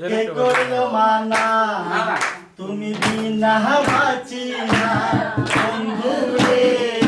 কে করল মানা। তুমি বিনা বাঁচি না বন্ধু রে